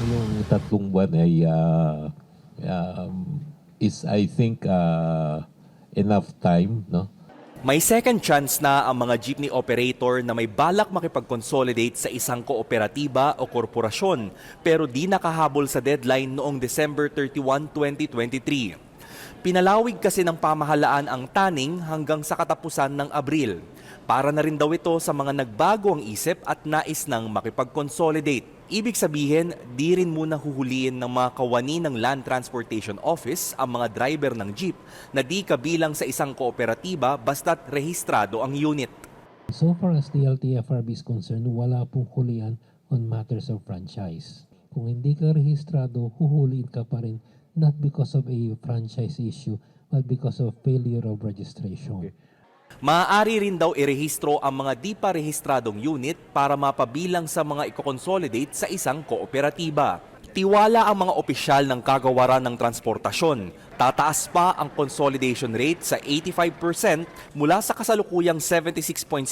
Yung tatlong buwan ay uh, um, is I think uh, enough time, no? May second chance na ang mga jeepney operator na may balak makipag-consolidate sa isang kooperatiba o korporasyon pero di nakahabol sa deadline noong December 31, 2023. Pinalawig kasi ng pamahalaan ang taning hanggang sa katapusan ng Abril. Para na rin daw ito sa mga nagbago ang isip at nais ng makipag-consolidate. Ibig sabihin, di rin muna huhuliin ng mga kawani ng Land Transportation Office ang mga driver ng jeep na di kabilang sa isang kooperatiba basta't rehistrado ang unit. So far as the LTFRB is concerned, wala pong hulian on matters of franchise. Kung hindi ka rehistrado, huhuliin ka pa rin not because of a franchise issue, but because of failure of registration. Maaari rin daw irehistro ang mga di pa rehistradong unit para mapabilang sa mga iko-consolidate sa isang kooperatiba. Tiwala ang mga opisyal ng kagawaran ng transportasyon. Tataas pa ang consolidation rate sa 85% mula sa kasalukuyang 76.6%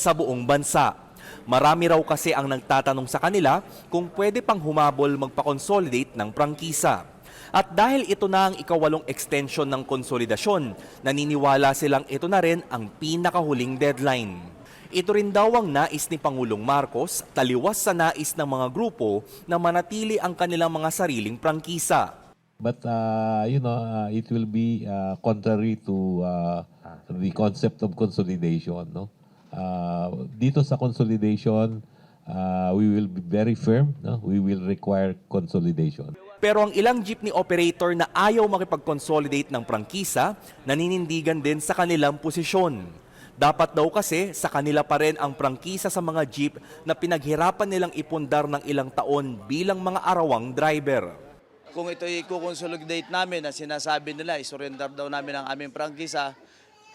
sa buong bansa. Marami raw kasi ang nagtatanong sa kanila kung pwede pang humabol magpa-consolidate ng prangkisa. At dahil ito na ang ikawalong extension ng konsolidasyon, naniniwala silang ito na rin ang pinakahuling deadline. Ito rin daw ang nais ni Pangulong Marcos, taliwas sa nais ng mga grupo na manatili ang kanilang mga sariling prangkisa. But uh, you know, uh, it will be uh, contrary to uh, the concept of consolidation, no? Uh, dito sa consolidation, uh, we will be very firm, no? We will require consolidation. Pero ang ilang jeepney operator na ayaw makipag-consolidate ng prangkisa, naninindigan din sa kanilang posisyon. Dapat daw kasi sa kanila pa rin ang prangkisa sa mga jeep na pinaghirapan nilang ipundar ng ilang taon bilang mga arawang driver. Kung ito i-consolidate namin na sinasabi nila, i-surrender daw namin ang aming prangkisa.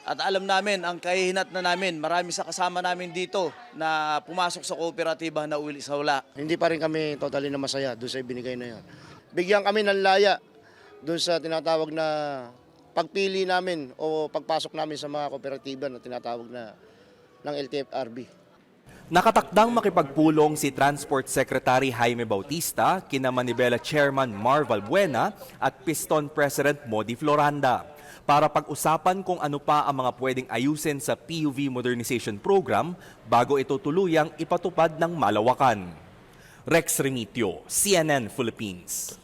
At alam namin, ang kahihinat na namin, marami sa kasama namin dito na pumasok sa kooperatiba na uli sa wala. Hindi pa rin kami totally na masaya doon sa ibinigay na yan. Bigyan kami ng laya doon sa tinatawag na pagpili namin o pagpasok namin sa mga kooperatiba na tinatawag na ng LTFRB. Nakatakdang makipagpulong si Transport Secretary Jaime Bautista, kina Manibela Chairman Marval Buena at Piston President Modi Floranda para pag-usapan kung ano pa ang mga pwedeng ayusin sa PUV Modernization Program bago ito tuluyang ipatupad ng malawakan. Rex Remitio, CNN Philippines.